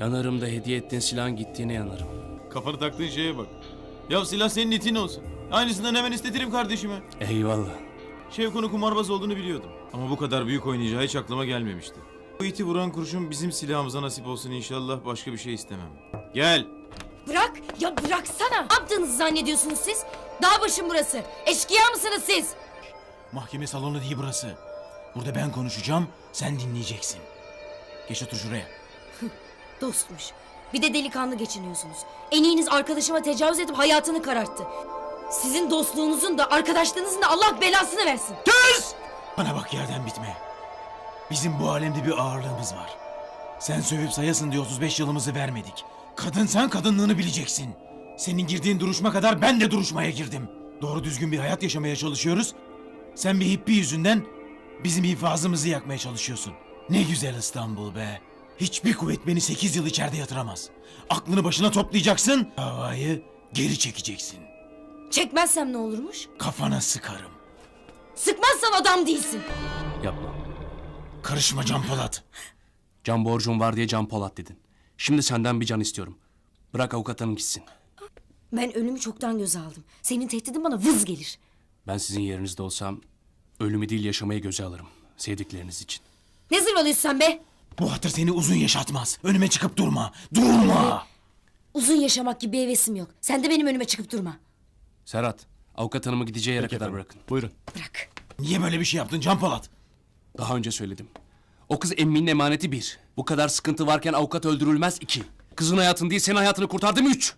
Yanarım da hediye ettiğin silahın gittiğine yanarım. Kafanı taktığın şeye bak. Ya silah senin itin olsun. Aynısından hemen istetirim kardeşime. Eyvallah. Şevko'nun kumarbaz olduğunu biliyordum. Ama bu kadar büyük oynayacağı hiç aklıma gelmemişti. Bu iti vuran kurşun bizim silahımıza nasip olsun inşallah başka bir şey istemem. Gel. Bırak! Ya bıraksana! Ne yaptığınızı zannediyorsunuz siz? Dağ başım burası. Eşkıya mısınız siz? Mahkeme salonu değil burası. Burada ben konuşacağım, sen dinleyeceksin. Geç otur şuraya. Dostmuş. Bir de delikanlı geçiniyorsunuz. En iyiniz arkadaşıma tecavüz edip hayatını kararttı. Sizin dostluğunuzun da arkadaşlığınızın da Allah belasını versin. Bana bak yerden bitme. Bizim bu alemde bir ağırlığımız var. Sen sövüp sayasın diye 35 yılımızı vermedik. Kadınsan kadınlığını bileceksin. Senin girdiğin duruşma kadar ben de duruşmaya girdim. Doğru düzgün bir hayat yaşamaya çalışıyoruz. Sen bir hippi yüzünden bizim infazımızı yakmaya çalışıyorsun. Ne güzel İstanbul be. Hiçbir kuvvet beni 8 yıl içeride yatıramaz. Aklını başına toplayacaksın. Havayı geri çekeceksin. Çekmezsem ne olurmuş? Kafana sıkarım. Sıkmazsan adam değilsin. Yapma. Karışma Can Polat. Can borcum var diye Can Polat dedin. Şimdi senden bir can istiyorum. Bırak avukat hanım gitsin. Ben ölümü çoktan göze aldım. Senin tehdidin bana vız gelir. Ben sizin yerinizde olsam ölümü değil yaşamayı göze alırım. Sevdikleriniz için. Ne zırvalıyorsun sen be? Bu hatır seni uzun yaşatmaz. Önüme çıkıp durma. Durma. Uzun yaşamak gibi bir hevesim yok. Sen de benim önüme çıkıp durma. Serhat, avukat hanımı gideceği yere kadar bırakın. Buyurun. Bırak. Niye böyle bir şey yaptın Can Polat? Daha önce söyledim. O kız emminin emaneti bir. Bu kadar sıkıntı varken avukat öldürülmez iki. Kızın hayatını değil senin hayatını kurtardım üç.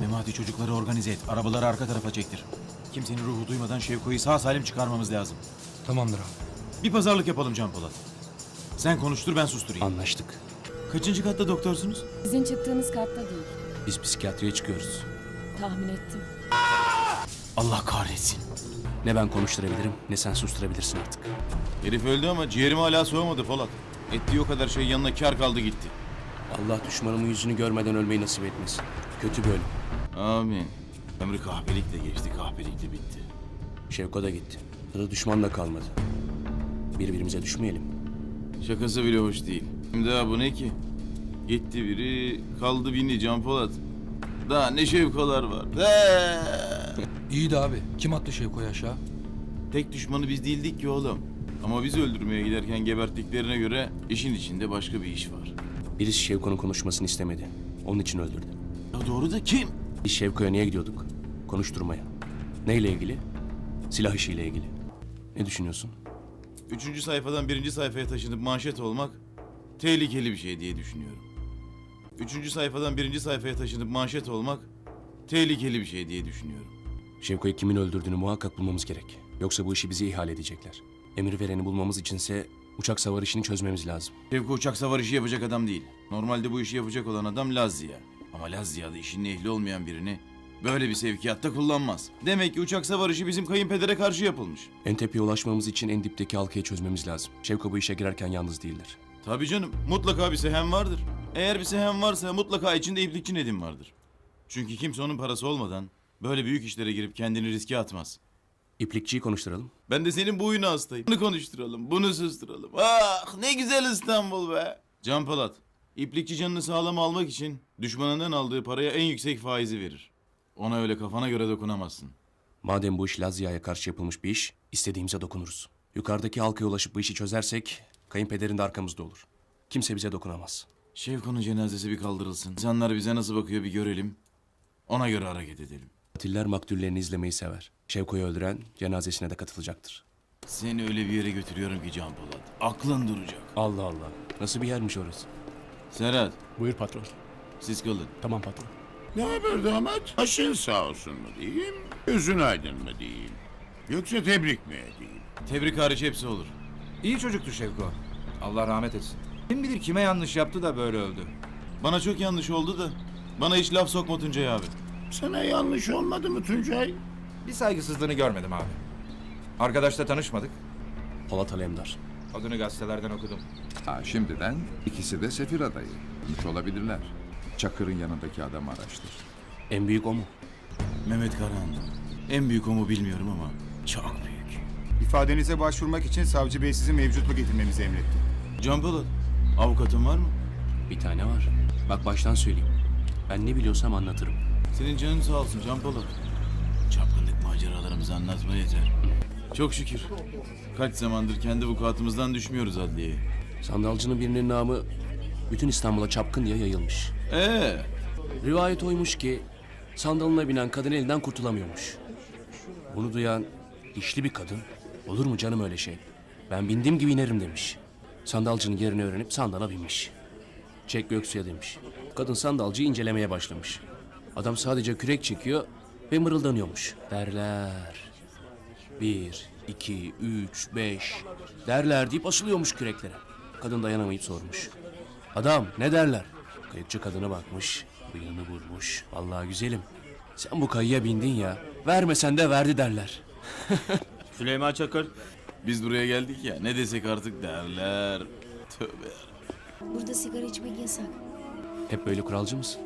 Memati çocukları organize et. Arabaları arka tarafa çektir. Kimsenin ruhu duymadan Şevko'yu sağ salim çıkarmamız lazım. Tamamdır abi. Bir pazarlık yapalım Can Polat. Sen konuştur ben susturayım. Anlaştık. Kaçıncı katta doktorsunuz? Sizin çıktığınız katta değil. Biz psikiyatriye çıkıyoruz. Tahmin ettim. Allah kahretsin. Ne ben konuşturabilirim ne sen susturabilirsin artık. Herif öldü ama ciğerim hala soğumadı Polat. Ettiği o kadar şey yanına kar kaldı gitti. Allah düşmanımın yüzünü görmeden ölmeyi nasip etmesin. Kötü bir ölüm. Amin. Ömrü kahpelikle geçti, kahpelikle bitti. Şevko da gitti. Tadı düşman da kalmadı. Birbirimize düşmeyelim. Şakası bile hoş değil. Şimdi daha bu ne ki? Gitti biri, kaldı bini Can Polat. Daha ne şevkolar var. Eee! İyiydi abi. Kim attı Şevko'yu aşağı? Tek düşmanı biz değildik ki oğlum. Ama bizi öldürmeye giderken geberttiklerine göre işin içinde başka bir iş var. Birisi Şevko'nun konuşmasını istemedi. Onun için öldürdü. Ya doğru da kim? Biz Şevko'ya niye gidiyorduk? Konuşturmaya. Neyle ilgili? Silah işiyle ilgili. Ne düşünüyorsun? Üçüncü sayfadan birinci sayfaya taşınıp manşet olmak tehlikeli bir şey diye düşünüyorum. Üçüncü sayfadan birinci sayfaya taşınıp manşet olmak tehlikeli bir şey diye düşünüyorum. Şevko'yu kimin öldürdüğünü muhakkak bulmamız gerek. Yoksa bu işi bize ihale edecekler. Emir vereni bulmamız içinse uçak savar işini çözmemiz lazım. Şevko uçak savar işi yapacak adam değil. Normalde bu işi yapacak olan adam Laz Ziya. Ama Laz Ziya'da işin ehli olmayan birini böyle bir sevkiyatta kullanmaz. Demek ki uçak savar işi bizim kayınpedere karşı yapılmış. En tepeye ulaşmamız için en dipteki halkayı çözmemiz lazım. Şevko bu işe girerken yalnız değildir. Tabii canım mutlaka bir sehem vardır. Eğer bir sehem varsa mutlaka içinde iplikçi Nedim vardır. Çünkü kimse onun parası olmadan böyle büyük işlere girip kendini riske atmaz. İplikçiyi konuşturalım. Ben de senin bu oyunu hastayım. Bunu konuşturalım, bunu susturalım. Ah ne güzel İstanbul be. Can Polat, iplikçi canını sağlam almak için düşmanından aldığı paraya en yüksek faizi verir. Ona öyle kafana göre dokunamazsın. Madem bu iş Lazia'ya karşı yapılmış bir iş, istediğimize dokunuruz. Yukarıdaki halkaya ulaşıp bu işi çözersek, kayınpederin de arkamızda olur. Kimse bize dokunamaz. Şevko'nun cenazesi bir kaldırılsın. İnsanlar bize nasıl bakıyor bir görelim. Ona göre hareket edelim. Katiller maktullerini izlemeyi sever. Şevko'yu öldüren cenazesine de katılacaktır. Seni öyle bir yere götürüyorum ki Can Polat. Aklın duracak. Allah Allah. Nasıl bir yermiş orası? Serhat, Buyur patron. siz kalın. Tamam patron. Ne haber damat? Başın sağ olsun mu diyeyim, gözün aydın mı diyeyim? Yoksa tebrik mi edeyim? Tebrik hariç hepsi olur. İyi çocuktu Şevko. Allah rahmet etsin. Kim bilir kime yanlış yaptı da böyle öldü. Bana çok yanlış oldu da. Bana hiç laf sokma Tuncay abi. Sana yanlış olmadı mı Tuncay? Bir saygısızlığını görmedim abi. Arkadaşla tanışmadık. Polat Alemdar. Adını gazetelerden okudum. Ha, şimdiden ikisi de sefir adayı. Olmuş olabilirler. Çakır'ın yanındaki adamı araştır. En büyük o mu? Mehmet Karahan. En büyük o mu bilmiyorum ama çok büyük. İfadenize başvurmak için savcı bey sizi mevcut mu getirmemizi emretti. Can Polat, avukatın var mı? Bir tane var. Bak baştan söyleyeyim. Ben ne biliyorsam anlatırım. Senin canın sağ olsun Can Polat. Çapkınlık maceralarımızı anlatma yeter. Çok şükür. Kaç zamandır kendi vukuatımızdan düşmüyoruz adliyeye. Sandalcının birinin namı bütün İstanbul'a çapkın diye yayılmış. Ee, Rivayet oymuş ki sandalına binen kadın elinden kurtulamıyormuş. Bunu duyan dişli bir kadın olur mu canım öyle şey? Ben bindiğim gibi inerim demiş. Sandalcının yerini öğrenip sandala binmiş. Çek Göksu'ya demiş. Kadın sandalcıyı incelemeye başlamış. Adam sadece kürek çekiyor ve mırıldanıyormuş. Derler. Bir, iki, üç, beş. Derler deyip asılıyormuş küreklere. Kadın dayanamayıp sormuş. Adam ne derler? Kayıkçı kadına bakmış. Bıyığını vurmuş. Vallahi güzelim. Sen bu kayıya bindin ya. Vermesen de verdi derler. Süleyman Çakır. Biz buraya geldik ya ne desek artık derler. Tövbe Burada sigara içmek yasak. Hep böyle kuralcı mısın?